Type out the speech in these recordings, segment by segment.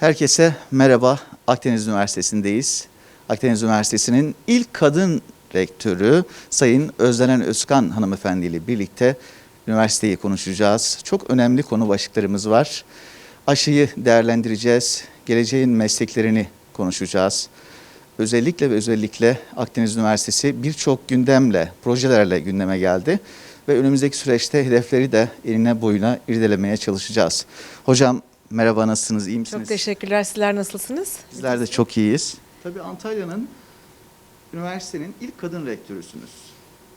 Herkese merhaba. Akdeniz Üniversitesi'ndeyiz. Akdeniz Üniversitesi'nin ilk kadın rektörü Sayın Özlenen Özkan hanımefendi ile birlikte üniversiteyi konuşacağız. Çok önemli konu başlıklarımız var. Aşıyı değerlendireceğiz. Geleceğin mesleklerini konuşacağız. Özellikle ve özellikle Akdeniz Üniversitesi birçok gündemle, projelerle gündeme geldi ve önümüzdeki süreçte hedefleri de eline boyuna irdelemeye çalışacağız. Hocam merhaba nasılsınız, iyi misiniz? Çok teşekkürler. Sizler nasılsınız? Bizler de çok iyiyiz. Tabii Antalya'nın üniversitenin ilk kadın rektörüsünüz.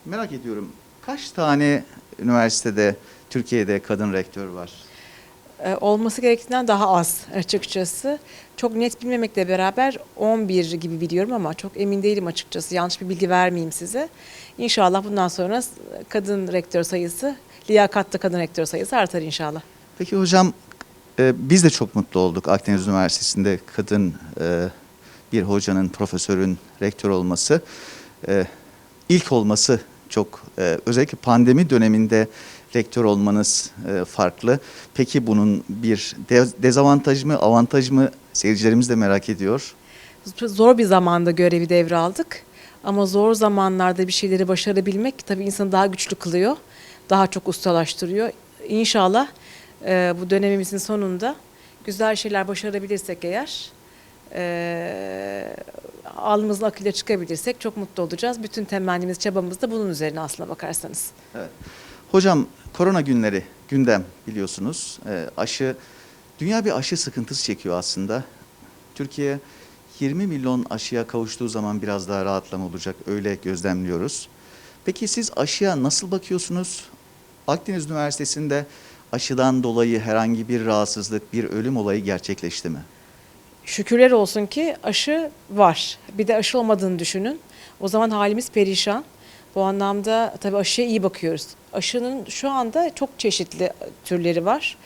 Merak ediyorum kaç tane üniversitede Türkiye'de kadın rektör var? Ee, olması gerektiğinden daha az açıkçası. Çok net bilmemekle beraber 11 gibi biliyorum ama çok emin değilim açıkçası. Yanlış bir bilgi vermeyeyim size. İnşallah bundan sonra kadın rektör sayısı, liyakatlı kadın rektör sayısı artar inşallah. Peki hocam e, biz de çok mutlu olduk Akdeniz Üniversitesi'nde kadın e, bir hocanın, profesörün rektör olması. E, ilk olması çok e, özellikle pandemi döneminde rektör olmanız e, farklı. Peki bunun bir de- dezavantaj mı, avantaj mı seyircilerimiz de merak ediyor. Zor bir zamanda görevi devraldık. Ama zor zamanlarda bir şeyleri başarabilmek tabii insanı daha güçlü kılıyor. Daha çok ustalaştırıyor. İnşallah e, bu dönemimizin sonunda güzel şeyler başarabilirsek eğer e, alnımızın akıyla çıkabilirsek çok mutlu olacağız. Bütün temennimiz, çabamız da bunun üzerine aslına bakarsanız. Evet. Hocam korona günleri gündem biliyorsunuz. Ee, aşı dünya bir aşı sıkıntısı çekiyor aslında. Türkiye 20 milyon aşıya kavuştuğu zaman biraz daha rahatlama olacak öyle gözlemliyoruz. Peki siz aşıya nasıl bakıyorsunuz? Akdeniz Üniversitesi'nde aşıdan dolayı herhangi bir rahatsızlık, bir ölüm olayı gerçekleşti mi? Şükürler olsun ki aşı var. Bir de aşı olmadığını düşünün. O zaman halimiz perişan. Bu anlamda tabii aşıya iyi bakıyoruz. Aşının şu anda çok çeşitli türleri var.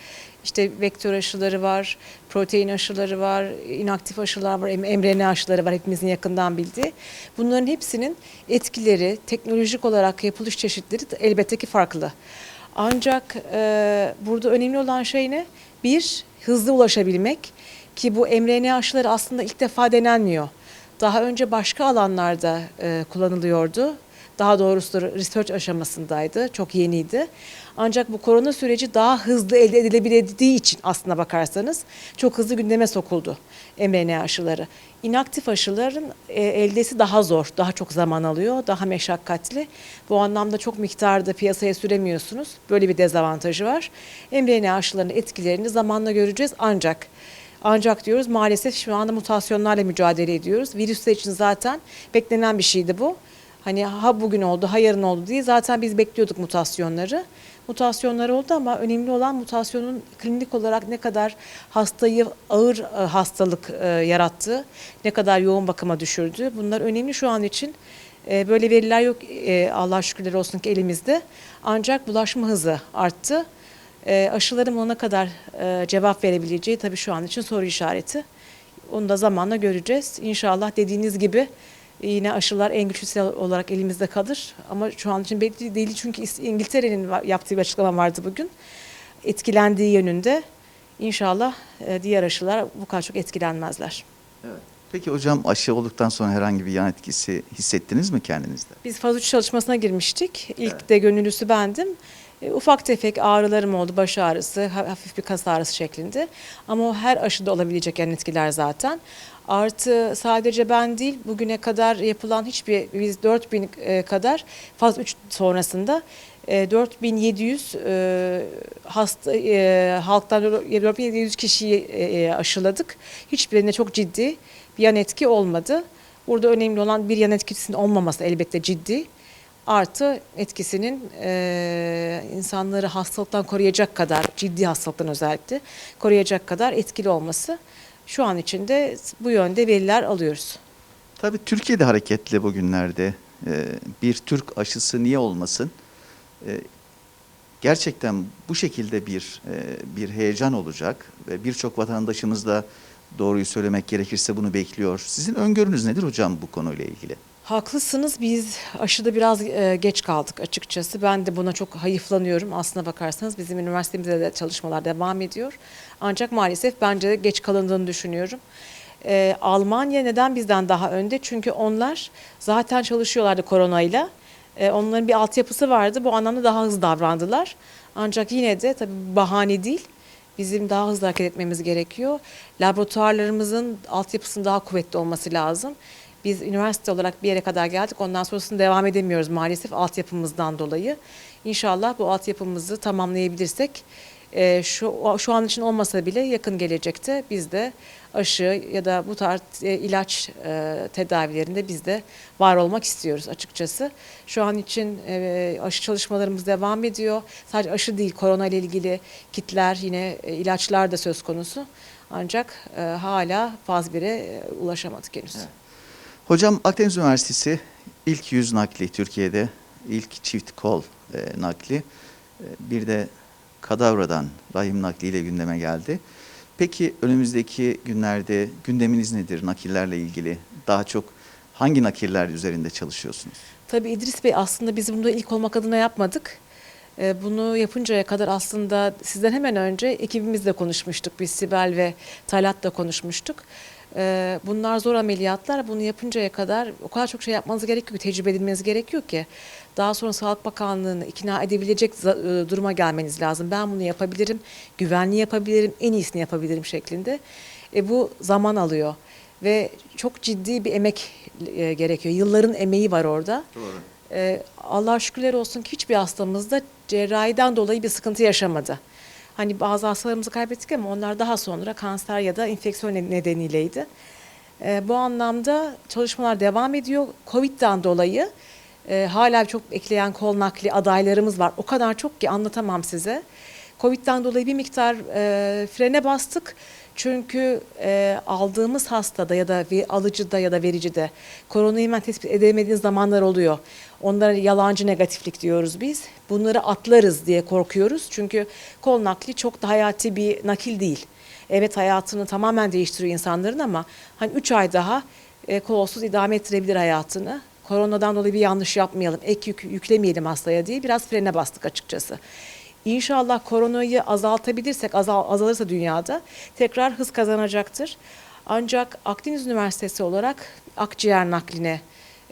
İşte vektör aşıları var, protein aşıları var, inaktif aşılar var, mRNA aşıları var hepimizin yakından bildiği. Bunların hepsinin etkileri, teknolojik olarak yapılış çeşitleri elbette ki farklı. Ancak e, burada önemli olan şey ne? Bir, hızlı ulaşabilmek ki bu mRNA aşıları aslında ilk defa denenmiyor. Daha önce başka alanlarda e, kullanılıyordu. Daha doğrusu research aşamasındaydı, çok yeniydi. Ancak bu korona süreci daha hızlı elde edilebildiği için aslına bakarsanız çok hızlı gündeme sokuldu mRNA aşıları. İnaktif aşıların e, eldesi daha zor, daha çok zaman alıyor, daha meşakkatli. Bu anlamda çok miktarda piyasaya süremiyorsunuz. Böyle bir dezavantajı var. mRNA aşılarının etkilerini zamanla göreceğiz ancak ancak diyoruz maalesef şu anda mutasyonlarla mücadele ediyoruz. Virüsler için zaten beklenen bir şeydi bu. Hani ha bugün oldu, ha yarın oldu diye zaten biz bekliyorduk mutasyonları. Mutasyonlar oldu ama önemli olan mutasyonun klinik olarak ne kadar hastayı ağır e, hastalık e, yarattığı, ne kadar yoğun bakıma düşürdü. Bunlar önemli şu an için. E, Böyle veriler yok Allah şükürler olsun ki elimizde. Ancak bulaşma hızı arttı. Aşıların ona kadar cevap verebileceği tabii şu an için soru işareti. Onu da zamanla göreceğiz. İnşallah dediğiniz gibi yine aşılar en güçlü silah olarak elimizde kalır. Ama şu an için belli değil çünkü İngiltere'nin yaptığı bir açıklama vardı bugün. Etkilendiği yönünde. İnşallah e, diğer aşılar bu kadar çok etkilenmezler. Evet. Peki hocam aşı olduktan sonra herhangi bir yan etkisi hissettiniz mi kendinizde? Biz faz 3 çalışmasına girmiştik. İlk de gönüllüsü bendim. E, ufak tefek ağrılarım oldu, baş ağrısı, ha- hafif bir kas ağrısı şeklinde. Ama o her aşıda olabilecek yan etkiler zaten. Artı sadece ben değil, bugüne kadar yapılan hiçbir, biz 4000 e, kadar faz 3 sonrasında e, 4700 e, hasta e, halktan 4700 kişiyi aşıladık. Hiçbirinde çok ciddi bir yan etki olmadı. Burada önemli olan bir yan etkisinin olmaması elbette ciddi. Artı etkisinin insanları hastalıktan koruyacak kadar, ciddi hastalıktan özellikle koruyacak kadar etkili olması. Şu an içinde bu yönde veriler alıyoruz. Tabii Türkiye'de hareketli bugünlerde Ee, bir Türk aşısı niye olmasın? Ee, Gerçekten bu şekilde bir e, bir heyecan olacak ve birçok vatandaşımız da doğruyu söylemek gerekirse bunu bekliyor. Sizin öngörünüz nedir hocam bu konuyla ilgili? Haklısınız. Biz aşıda biraz e, geç kaldık açıkçası. Ben de buna çok hayıflanıyorum. Aslına bakarsanız bizim üniversitemizde de çalışmalar devam ediyor. Ancak maalesef bence de geç kalındığını düşünüyorum. E, Almanya neden bizden daha önde? Çünkü onlar zaten çalışıyorlardı koronayla. E, onların bir altyapısı vardı. Bu anlamda daha hızlı davrandılar. Ancak yine de tabii bahane değil. Bizim daha hızlı hareket etmemiz gerekiyor. Laboratuvarlarımızın altyapısının daha kuvvetli olması lazım. Biz üniversite olarak bir yere kadar geldik. Ondan sonrasını devam edemiyoruz maalesef altyapımızdan dolayı. İnşallah bu altyapımızı tamamlayabilirsek e, şu şu an için olmasa bile yakın gelecekte biz de aşı ya da bu tarz e, ilaç e, tedavilerinde biz de var olmak istiyoruz açıkçası. Şu an için aşı çalışmalarımız devam ediyor. Sadece aşı değil korona ile ilgili kitler yine ilaçlar da söz konusu. Ancak hala faz 1'e e, ulaşamadık henüz. Hocam Akdeniz Üniversitesi ilk yüz nakli Türkiye'de, ilk çift kol e, nakli, e, bir de kadavradan rahim nakliyle gündeme geldi. Peki önümüzdeki günlerde gündeminiz nedir nakillerle ilgili? Daha çok hangi nakiller üzerinde çalışıyorsunuz? Tabii İdris Bey aslında biz bunu ilk olmak adına yapmadık. Ee, Bunu yapıncaya kadar aslında sizden hemen önce ekibimizle konuşmuştuk. Biz Sibel ve Talat'la konuşmuştuk. Ee, Bunlar zor ameliyatlar. Bunu yapıncaya kadar o kadar çok şey yapmanız gerekiyor ki, tecrübe edinmeniz gerekiyor ki. Daha sonra Sağlık Bakanlığı'nı ikna edebilecek e, duruma gelmeniz lazım. Ben bunu yapabilirim, güvenli yapabilirim, en iyisini yapabilirim şeklinde. E, bu zaman alıyor ve çok ciddi bir emek e, gerekiyor. Yılların emeği var orada. Doğru. Ee, Allah şükürler olsun ki hiçbir hastamız da cerrahiden dolayı bir sıkıntı yaşamadı. Hani bazı hastalarımızı kaybettik ama onlar daha sonra kanser ya da enfeksiyon ne- nedeniyleydi. Ee, bu anlamda çalışmalar devam ediyor. Covid'den dolayı e, hala çok ekleyen kol nakli adaylarımız var. O kadar çok ki anlatamam size. Covid'den dolayı bir miktar e, frene bastık. Çünkü e, aldığımız hastada ya da alıcıda ya da vericide koronayı hemen tespit edemediğiniz zamanlar oluyor. Onlara yalancı negatiflik diyoruz biz. Bunları atlarız diye korkuyoruz. Çünkü kol nakli çok da hayati bir nakil değil. Evet hayatını tamamen değiştiriyor insanların ama hani 3 ay daha e, kolsuz idame ettirebilir hayatını. Koronadan dolayı bir yanlış yapmayalım, ek yük yüklemeyelim hastaya diye biraz frene bastık açıkçası. İnşallah koronayı azaltabilirsek, azal, azalırsa dünyada tekrar hız kazanacaktır. Ancak Akdeniz Üniversitesi olarak akciğer nakline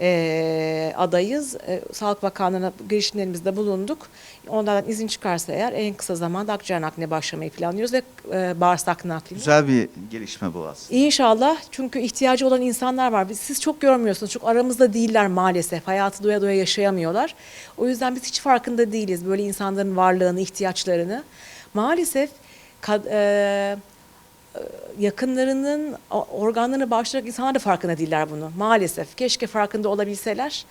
eee, adayız. E, Sağlık Bakanlığı'na girişimlerimizde bulunduk. Onlardan izin çıkarsa eğer en kısa zamanda akciğer nakline başlamayı planlıyoruz ve e, bağırsak nakline. Güzel bir gelişme bu aslında. İnşallah çünkü ihtiyacı olan insanlar var. Biz- Siz çok görmüyorsunuz. Çok aramızda değiller maalesef. Hayatı doya doya yaşayamıyorlar. O yüzden biz hiç farkında değiliz böyle insanların varlığını, ihtiyaçlarını. Maalesef kad- e, e, yakınlarının o- organlarını bağışlayarak insanlar da farkında değiller bunu. Maalesef. Keşke farkında olabilseler.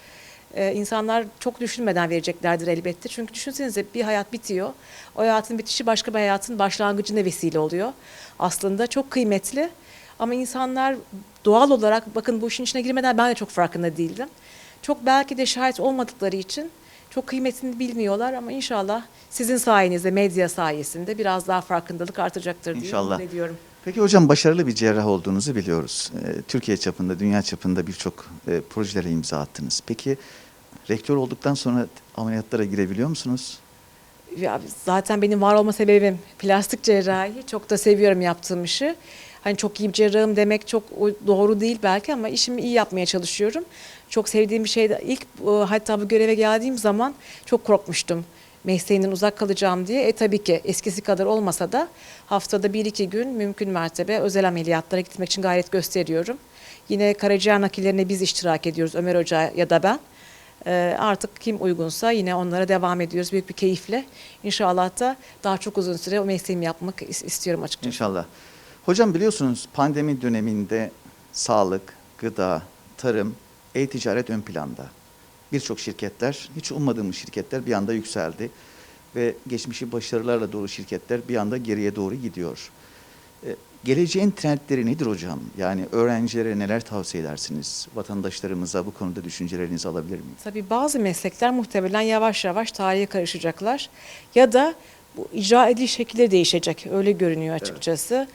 E, insanlar çok düşünmeden vereceklerdir elbette. Çünkü düşünsenize bir hayat bitiyor. O hayatın bitişi başka bir hayatın başlangıcına vesile oluyor. Aslında çok kıymetli. Ama insanlar doğal olarak bakın bu işin içine girmeden ben de çok farkında değildim. Çok belki de şahit olmadıkları için çok kıymetini bilmiyorlar ama inşallah sizin sayenizde medya sayesinde biraz daha farkındalık artacaktır diye İnşallah. umut ediyorum. Peki hocam başarılı bir cerrah olduğunuzu biliyoruz. Ee, Türkiye çapında, dünya çapında birçok e, projelere imza attınız. Peki rektör olduktan sonra ameliyatlara girebiliyor musunuz? Ya zaten benim var olma sebebim plastik cerrahi. Çok da seviyorum yaptığım işi. Hani çok iyi bir cerrahım demek çok doğru değil belki ama işimi iyi yapmaya çalışıyorum. Çok sevdiğim bir şeydi. İlk e, hatta bu göreve geldiğim zaman çok korkmuştum. Mesleğinden uzak kalacağım diye. E tabii ki eskisi kadar olmasa da haftada bir iki gün mümkün mertebe özel ameliyatlara gitmek için gayret gösteriyorum. Yine karaciğer nakillerine biz iştirak ediyoruz Ömer Hoca ya da ben. Ee, artık kim uygunsa yine onlara devam ediyoruz büyük bir keyifle. İnşallah da daha çok uzun süre o mesleğimi yapmak is- istiyorum açıkçası. İnşallah. Hocam biliyorsunuz pandemi döneminde sağlık, gıda, tarım, e-ticaret ön planda. Birçok şirketler, hiç ummadığımız şirketler bir anda yükseldi. Ve geçmişi başarılarla dolu şirketler bir anda geriye doğru gidiyor. E, Geleceğin trendleri nedir hocam? Yani öğrencilere neler tavsiye edersiniz? Vatandaşlarımıza bu konuda düşüncelerinizi alabilir miyim? Tabii bazı meslekler muhtemelen yavaş yavaş tarihe karışacaklar. Ya da bu icra ediliş şekilleri değişecek. Öyle görünüyor açıkçası.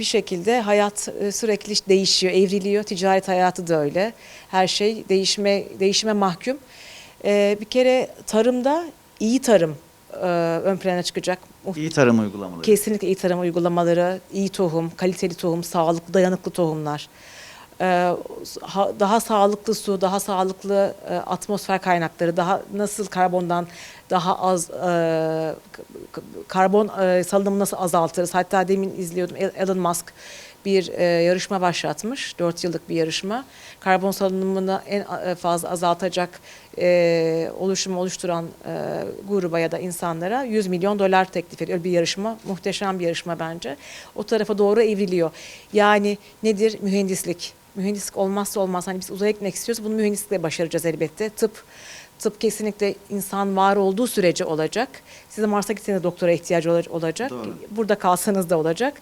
Bir şekilde hayat e, sürekli değişiyor, evriliyor. Ticaret hayatı da öyle. Her şey değişme değişime mahkum. E, bir kere tarımda iyi tarım e, ön plana çıkacak. İyi tarım uygulamaları. Kesinlikle iyi tarım uygulamaları, iyi tohum, kaliteli tohum, sağlıklı, dayanıklı tohumlar. Ee, ha- daha sağlıklı su, daha sağlıklı e, atmosfer kaynakları, daha nasıl karbondan daha az e, karbon e, salınımı nasıl azaltırız? Hatta demin izliyordum El- Elon Musk bir e, yarışma başlatmış, 4 yıllık bir yarışma. Karbon salınımını en fazla azaltacak e, oluşumu oluşturan e, gruba ya da insanlara 100 milyon dolar teklif ediyor. Bir yarışma, muhteşem bir yarışma bence. O tarafa doğru evriliyor. Yani nedir? Mühendislik. Mühendislik olmazsa olmaz. Hani biz uzaya gitmek istiyoruz, bunu mühendislikle başaracağız elbette. Tıp, tıp kesinlikle insan var olduğu sürece olacak. Size Mars'a gitseniz doktora ihtiyacı ola- olacak. Doğru. Burada kalsanız da olacak.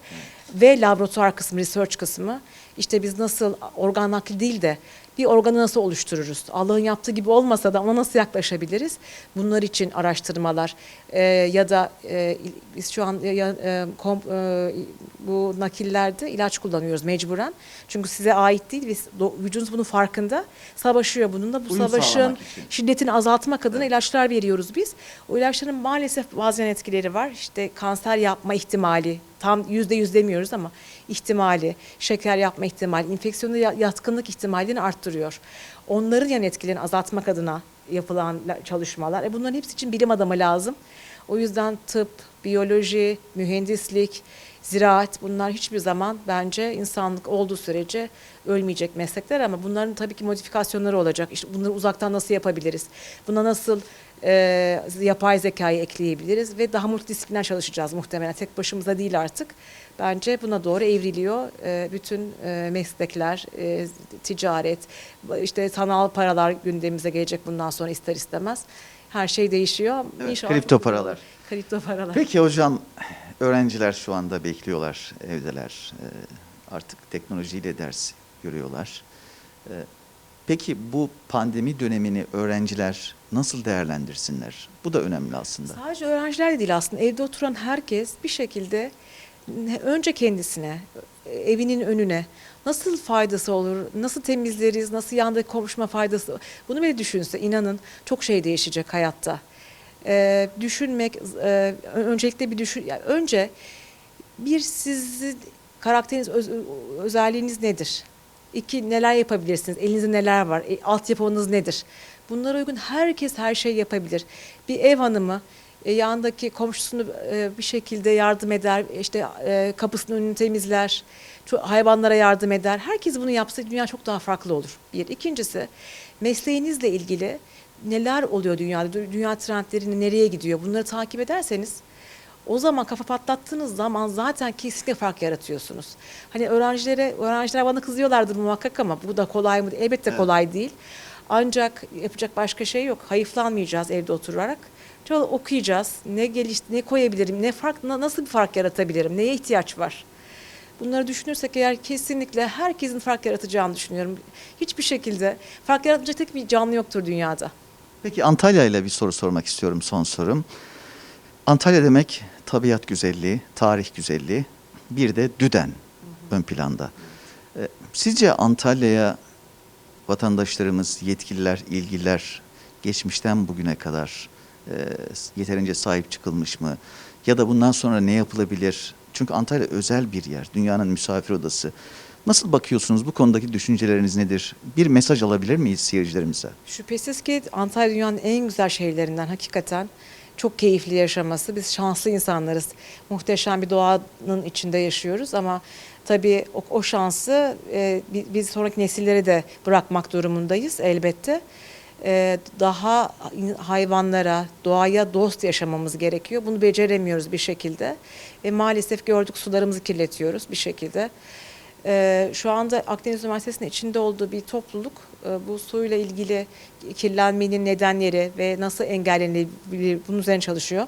Ve laboratuvar kısmı, research kısmı. İşte biz nasıl organ nakli değil de bir organı nasıl oluştururuz? Allah'ın yaptığı gibi olmasa da ona nasıl yaklaşabiliriz? Bunlar için araştırmalar e, ya da e, biz şu an ya, e, kom- e, bu nakillerde ilaç kullanıyoruz mecburen. Çünkü size ait değil. Biz, do- vücudunuz bunun farkında. Savaşıyor bununla. Bu Uyum savaşın şiddetini azaltmak adına ilaçlar veriyoruz biz. O ilaçların maalesef bazen etkileri var. İşte kanser yapma ihtimali, tam yüzde yüz demiyoruz ama ihtimali, şeker yapma ihtimali, infeksiyona ya- yatkınlık ihtimalini arttırıyor. Onların yan etkilerini azaltmak adına yapılan la- çalışmalar. E bunların hepsi için bilim adamı lazım. O yüzden tıp, biyoloji, mühendislik, ziraat bunlar hiçbir zaman bence insanlık olduğu sürece ölmeyecek meslekler ama bunların tabii ki modifikasyonları olacak. İşte bunları uzaktan nasıl yapabiliriz? Buna nasıl e, yapay zekayı ekleyebiliriz ve daha multidisipliner çalışacağız muhtemelen. Tek başımıza değil artık. Bence buna doğru evriliyor e, bütün e, meslekler, e, ticaret, işte sanal paralar gündemimize gelecek bundan sonra ister istemez. Her şey değişiyor. Evet, İnşallah kripto paralar. Kripto paralar. Peki hocam öğrenciler şu anda bekliyorlar evdeler. Ee, artık teknolojiyle ders görüyorlar. Ee, peki bu pandemi dönemini öğrenciler nasıl değerlendirsinler? Bu da önemli aslında. Sadece öğrenciler de değil aslında evde oturan herkes bir şekilde önce kendisine, evinin önüne nasıl faydası olur, nasıl temizleriz, nasıl yandaki komşuma faydası bunu bile düşünse inanın çok şey değişecek hayatta. Ee, düşünmek, e, öncelikle bir düşün, yani önce bir sizi karakteriniz, öz- özelliğiniz nedir? İki, neler yapabilirsiniz? Elinizde neler var? E, altyapınız nedir? Bunlara uygun herkes her şey yapabilir. Bir ev hanımı e, yanındaki komşusunu e, bir şekilde yardım eder, işte e, kapısının önünü temizler, hayvanlara yardım eder. Herkes bunu yapsa dünya çok daha farklı olur. Bir. İkincisi, mesleğinizle ilgili neler oluyor dünyada, dü- dünya trendlerini nereye gidiyor bunları takip ederseniz o zaman kafa patlattığınız zaman zaten kesinlikle fark yaratıyorsunuz. Hani öğrencilere, öğrenciler bana kızıyorlardır muhakkak ama bu da kolay mı? Elbette kolay değil. Ancak yapacak başka şey yok. Hayıflanmayacağız evde oturarak. Çok okuyacağız. Ne geliş, ne koyabilirim, ne fark, na- nasıl bir fark yaratabilirim, neye ihtiyaç var? Bunları düşünürsek eğer kesinlikle herkesin fark yaratacağını düşünüyorum. Hiçbir şekilde fark yaratacak tek bir canlı yoktur dünyada. Peki Antalya ile bir soru sormak istiyorum son sorum. Antalya demek tabiat güzelliği, tarih güzelliği, bir de düden ön planda. Ee, Sizce Antalya'ya vatandaşlarımız, yetkililer, ilgililer geçmişten bugüne kadar e, yeterince sahip çıkılmış mı? Ya da bundan sonra ne yapılabilir? Çünkü Antalya özel bir yer, dünyanın misafir odası. Nasıl bakıyorsunuz? Bu konudaki düşünceleriniz nedir? Bir mesaj alabilir miyiz seyircilerimize? Şüphesiz ki Antalya dünyanın en güzel şehirlerinden hakikaten çok keyifli yaşaması. Biz şanslı insanlarız. Muhteşem bir doğanın içinde yaşıyoruz ama tabii o, o şansı e, bi- biz sonraki nesillere de bırakmak durumundayız elbette. E, daha hayvanlara, doğaya dost yaşamamız gerekiyor. Bunu beceremiyoruz bir şekilde. Ve maalesef gördük sularımızı kirletiyoruz bir şekilde. Ee, şu anda Akdeniz Üniversitesi'nin içinde olduğu bir topluluk e, bu suyla ilgili kirlenmenin nedenleri ve nasıl engellenebilir bunun üzerine çalışıyor.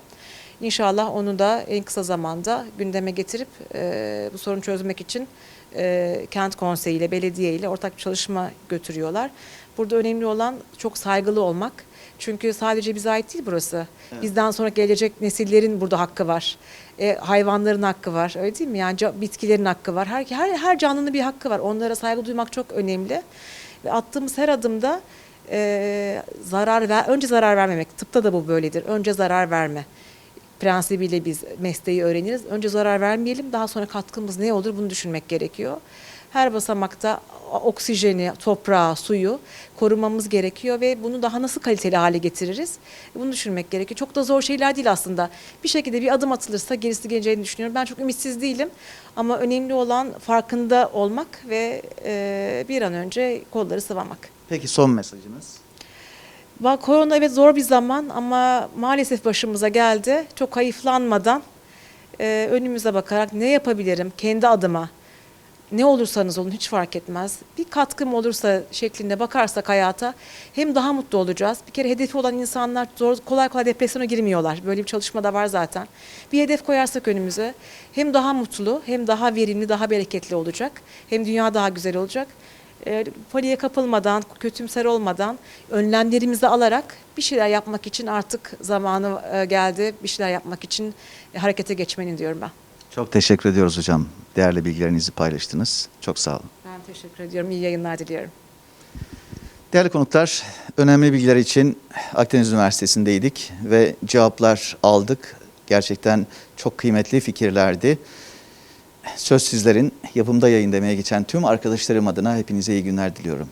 İnşallah onu da en kısa zamanda gündeme getirip e, bu sorunu çözmek için e, kent konseyi ile belediye ile ortak bir çalışma götürüyorlar. Burada önemli olan çok saygılı olmak. Çünkü sadece bize ait değil burası. Bizden sonra gelecek nesillerin burada hakkı var. E, hayvanların hakkı var. Öyle değil mi? Yani bitkilerin hakkı var. Her, her, her canlının bir hakkı var. Onlara saygı duymak çok önemli. Ve attığımız her adımda e, zarar ver, önce zarar vermemek. Tıpta da bu böyledir. Önce zarar verme prensibiyle biz mesleği öğreniriz. Önce zarar vermeyelim, daha sonra katkımız ne olur bunu düşünmek gerekiyor. Her basamakta oksijeni, toprağı, suyu korumamız gerekiyor ve bunu daha nasıl kaliteli hale getiririz? Bunu düşünmek gerekiyor. Çok da zor şeyler değil aslında. Bir şekilde bir adım atılırsa gerisi geleceğini düşünüyorum. Ben çok ümitsiz değilim ama önemli olan farkında olmak ve e, bir an önce kolları sıvamak. Peki son mesajınız? Bak korona evet zor bir zaman ama maalesef başımıza geldi. Çok hayıflanmadan e, önümüze bakarak ne yapabilirim kendi adıma ne olursanız olun hiç fark etmez. Bir katkım olursa şeklinde bakarsak hayata hem daha mutlu olacağız. Bir kere hedefi olan insanlar zor, kolay kolay depresyona girmiyorlar. Böyle bir çalışma da var zaten. Bir hedef koyarsak önümüze hem daha mutlu hem daha verimli daha bereketli olacak. Hem dünya daha güzel olacak. E, paniğe kapılmadan, kötümser olmadan önlemlerimizi alarak bir şeyler yapmak için artık zamanı geldi. Bir şeyler yapmak için e, harekete geçmenin diyorum ben. Çok teşekkür ediyoruz hocam. Değerli bilgilerinizi paylaştınız. Çok sağ olun. Ben teşekkür ediyorum. İyi yayınlar diliyorum. Değerli konuklar, önemli bilgiler için Akdeniz Üniversitesi'ndeydik ve cevaplar aldık. Gerçekten çok kıymetli fikirlerdi. Söz sizlerin yapımda yayın demeye geçen tüm arkadaşlarım adına hepinize iyi günler diliyorum.